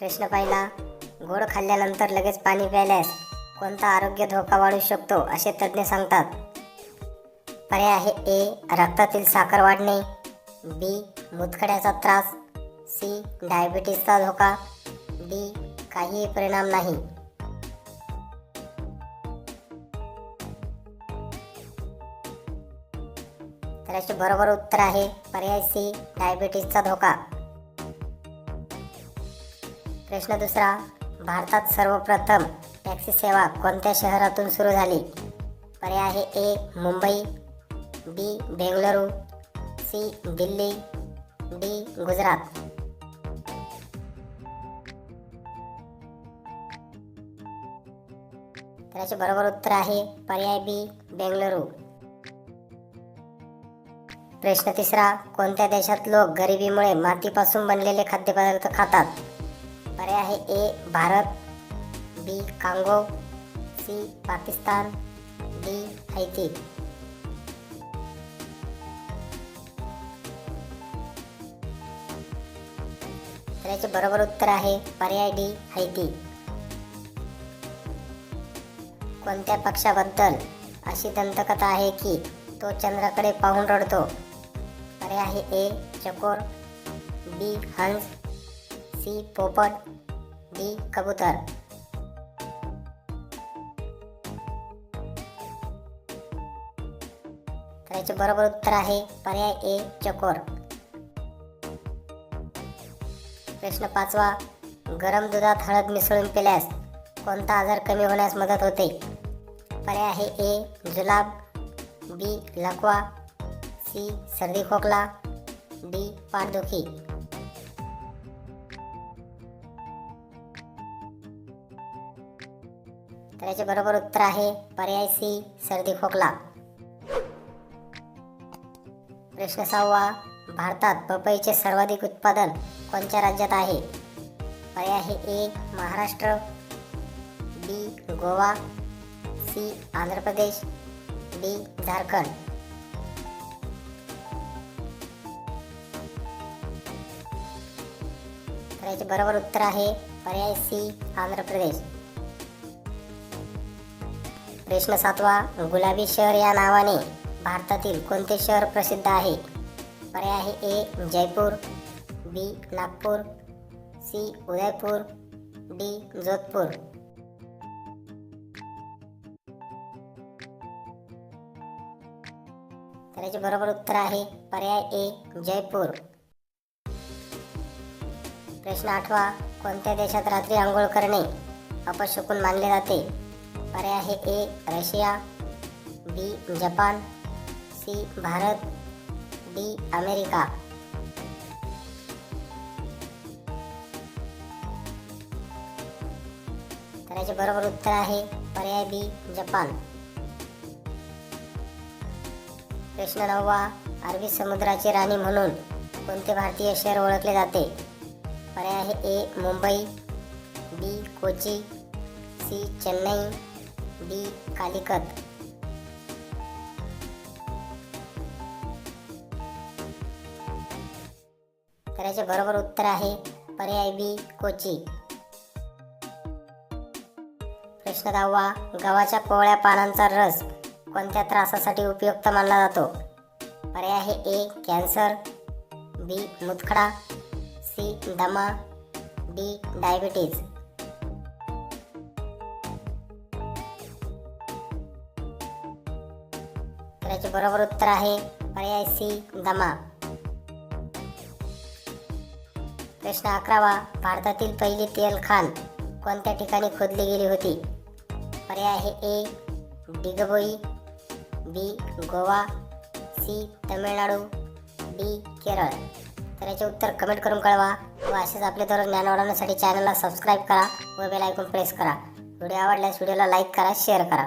प्रश्न पहिला गोड खाल्ल्यानंतर लगेच पाणी प्यायल्यास कोणता आरोग्य धोका वाढू शकतो असे तज्ज्ञ सांगतात. पर्याय आहे ए रक्तातील साखर वाढणे बी मुतखड्याचा त्रास सी डायबिटीसचा धोका डी काहीही परिणाम नाही. तर याचे बरोबर उत्तर आहे पर्याय सी डायबिटीसचा धोका. प्रश्न दुसरा भारतात सर्वप्रथम टॅक्सी सेवा कोणत्या शहरातून सुरू झाली? पर्याय आहे A Mumbai B Bengaluru C Delhi D Gujarat. तर याचे बरोबर उत्तर आहे पर्याय बी बेंगलुरू. प्रश्न तिसरा कोणत्या देशात लोक गरिबीमुळे मातीपासून बनलेले खाद्यपदार्थ खातात? पर्याय आहे. A Bharat. B Congo. C Pakistan. D Haiti. तर याचे बरोबर उत्तर आहे पर्याय डी हैती. कोणत्या पक्षाबद्दल अशी दंतकथा आहे की तो चंद्राकडे पाहून रडतो? पर्याय आहे ए चकोर. बी हंस. सी पोपट डी कबूतर. तर याचे बरोबर उत्तर आहे पर्याय ए चकोर. प्रश्न पाचवा गरम दुधात हळद मिसळून पिल्यास कोणता आजार कमी होण्यास मदत होते? पर्याय आहे ए जुलाब बी लकवा सी सर्दी खोकला डी पाठदुखी तर याचे बरोबर उत्तर आहे पर्याय सी सर्दी खोकला. प्रश्न सहावा भारतात पपईचे सर्वाधिक उत्पादन कोणत्या राज्यात आहे? पर्याय आहे A Maharashtra B Goa C Andhra Pradesh D Jharkhand. तर याचे बरोबर उत्तर आहे पर्याय सी आंध्र प्रदेश. प्रश्न सातवा गुलाबी शहर या नावाने भारतातील कोणते शहर प्रसिद्ध आहे? पर्याय आहे A Jaipur B Nagpur C Udaipur D Jodhpur. तर याचे बरोबर उत्तर आहे पर्याय ए जयपूर. प्रश्न आठवा कोणत्या देशात रात्री आंघोळ करणे अपशकून मानले जाते? पर्याय आहे A Russia B Japan C Bharat D America. तर याचे बरोबर उत्तर आहे पर्याय बी जपान. प्रश्न नववा अरबी समुद्राची राणी म्हणून कोणते भारतीय शहर ओळखले जाते? पर्याय आहे A Mumbai B Kochi C Chennai B Calicut. तर याचे बरोबर उत्तर आहे पर्याय बी कोची. प्रश्न दहावा गव्हाच्या कोवळ्या पानांचा रस कोणत्या त्रासासाठी उपयुक्त मानला जातो? पर्याय आहे ए कॅन्सर बी मुतखडा सी दमा डी डायबिटीज. याचे बरोबर उत्तर आहे पर्याय सी दमा. प्रश्न अकरावा भारतातील पहिली तेल खाण कोणत्या ठिकाणी खोदली गेली होती? पर्याय आहे A Digboi B Goa C Tamil Nadu D Kerala. तर याचे उत्तर कमेंट करून कळवा व असेच आपले दररोज ज्ञान वाढवण्यासाठी चॅनलला सबस्क्राईब करा व बेल आयकॉन प्रेस करा. व्हिडिओ आवडल्यास व्हिडिओला लाईक करा शेअर करा.